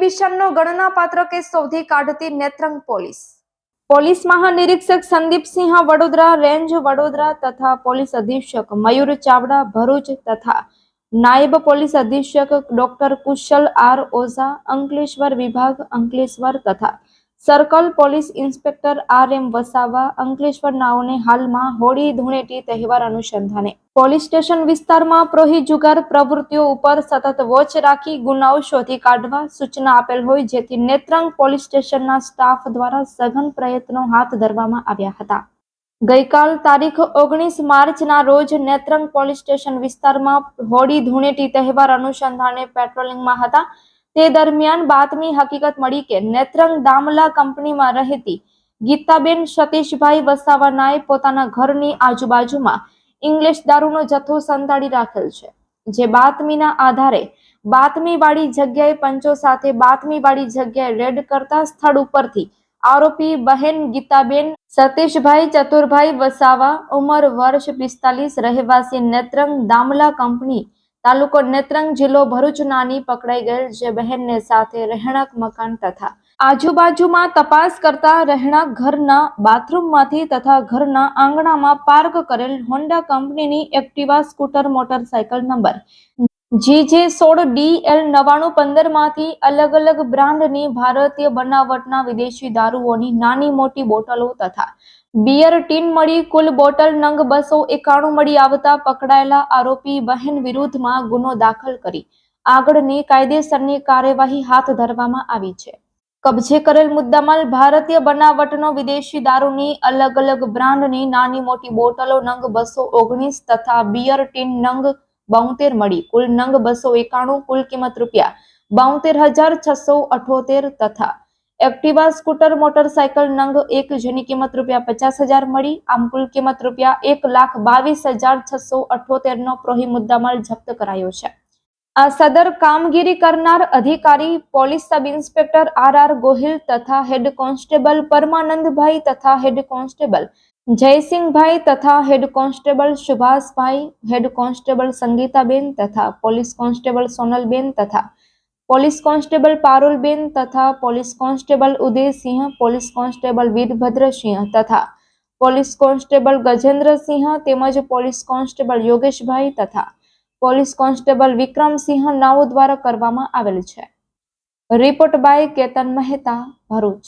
પ્રોહિબિશનનો ગણનાપાત્ર case શોધી કાઢતી Netrang police. Police મહાનિરીક્ષક સંદીપસિંહ વડોદરા રેન્જ વડોદરા તથા પોલીસ અધિક્ષક મયુર ચાવડા, ભરૂચ તથા નાયબ પોલીસ અધિક્ષક ડોક્ટર કુશલ આર ઓઝા, અંકલેશ્વર વિભાગ અંકલેશ્વર તથા circle police inspector R M Vasava Ankleshwar નાઓને હાલમાં હોળી ધૂળેટી તહેવાર અનુસંધાને. પોલીસ સ્ટેશન વિસ્તારમાં પ્રોહી જુગાર પ્રવૃત્તિઓ ઉપર સતત વોચ રાખી ગુનાઓ શોધી કાઢવા સૂચના આપેલ હોય જેથી નેત્રંગ પોલીસ સ્ટેશનના સ્ટાફ દ્વારા સઘન પ્રયત્નો હાથ ધરવામાં આવ્યા હતા. ગઈકાલ તારીખ ઓગણીસ માર્ચના રોજ નેત્રંગ પોલીસ સ્ટેશન વિસ્તારમાં હોળી ધૂળેટી તહેવાર અનુસંધાને પેટ્રોલિંગમાં હતા. તે દરમિયાન બાતમી હકીકત મળી કે નેત્રંગ દામલા કંપનીમાં રહેતી ગીતાબેન સતીશભાઈ વસાવાનાએ પોતાના ઘરની આજુબાજુમાં ઇંગ્લિશ દારૂનો જથ્થો સંતાડી રાખેલ છે, જે બાતમીના આધારે બાતમીવાળી જગ્યાએ પંચો સાથે બાતમીવાળી જગ્યાએ રેડ કરતા સ્થળ ઉપરથી આરોપી બહેન ગીતાબેન, સતીશભાઈ ચતુરભાઈ વસાવા ઉંમર વર્ષ પિસ્તાલીસ, રહેવાસી નેત્રંગ દામલા કંપની તાલુકો નેત્રંગ જિલ્લો ભરૂચ નાની પકડાઈ ગયેલ જે બહેનને સાથે રહેણાંક મકાન તથા આજુબાજુમાં તપાસ કરતા રહેણાંક ઘરના બાથરૂમમાંથી તથા ઘરના આંગણામાં પાર્ક કરેલ હોન્ડા કંપનીની Activa scooter, motorcycle number G J સોળ ડી એલ નવાણું પંદરમાંથી અલગ અલગ બ્રાન્ડની ભારતીય બનાવટના વિદેશી દારૂઓની નાની મોટી બોટલો તથા બિયર ટીન મળી કુલ બોટલ નંગ બસો એકાણું મળી આવતા પકડાયેલા આરોપી બહેન વિરુદ્ધમાં ગુનો દાખલ કરી આગળની કાયદેસરની કાર્યવાહી હાથ ધરવામાં આવી છે. કબજે કરેલ મુદ્દામાલ ભારતીય બનાવટનો વિદેશી દારૂની અલગ અલગ બ્રાન્ડની નાની મોટી બોટલો નંગ બસો ઓગણીસ તથા બિયર ટીન નંગ બોતેર મળી. કુલ નંગ બસો એકાણું, કુલ કિંમત રૂપિયા બોતેર હજાર છસો અઠોતેર તથા એક્ટિવા સ્કૂટર, મોટરસાયકલ નંગ એક જેની કિંમત રૂપિયા પચાસ હજાર મળી. આમ કુલ કિંમત રૂપિયા એક લાખ બાવીસ હજાર છસો અઠોતેર નો પ્રોહી મુદ્દામાલ જપ્ત કરાયો છે. આ સદર કામગીરી કરનાર અધિકારી police sub inspector R R Gohil તથા હેડ કોન્સ્ટેબલ પરમાનંદભાઈ તથા હેડ કોન્સ્ટેબલ જયસિંહભાઈ તથા head constable Subhashbhai head constable Sangitaben તથા પોલીસ કોન્સ્ટેબલ સોનલબેન તથા પોલીસ કોન્સ્ટેબલ પારુલબેન તથા police constable Udaysinh police constable Virbhadrasinh તથા પોલીસ કોન્સ્ટેબલ ગજેન્દ્રસિંહ તેમજ પોલીસ કોન્સ્ટેબલ યોગેશભાઈ તથા પોલીસ કોન્સ્ટેબલ વિક્રમસિંહ નાઓ દ્વારા કરવામાં આવેલ છે. Report by Ketan Mehta Bharuch.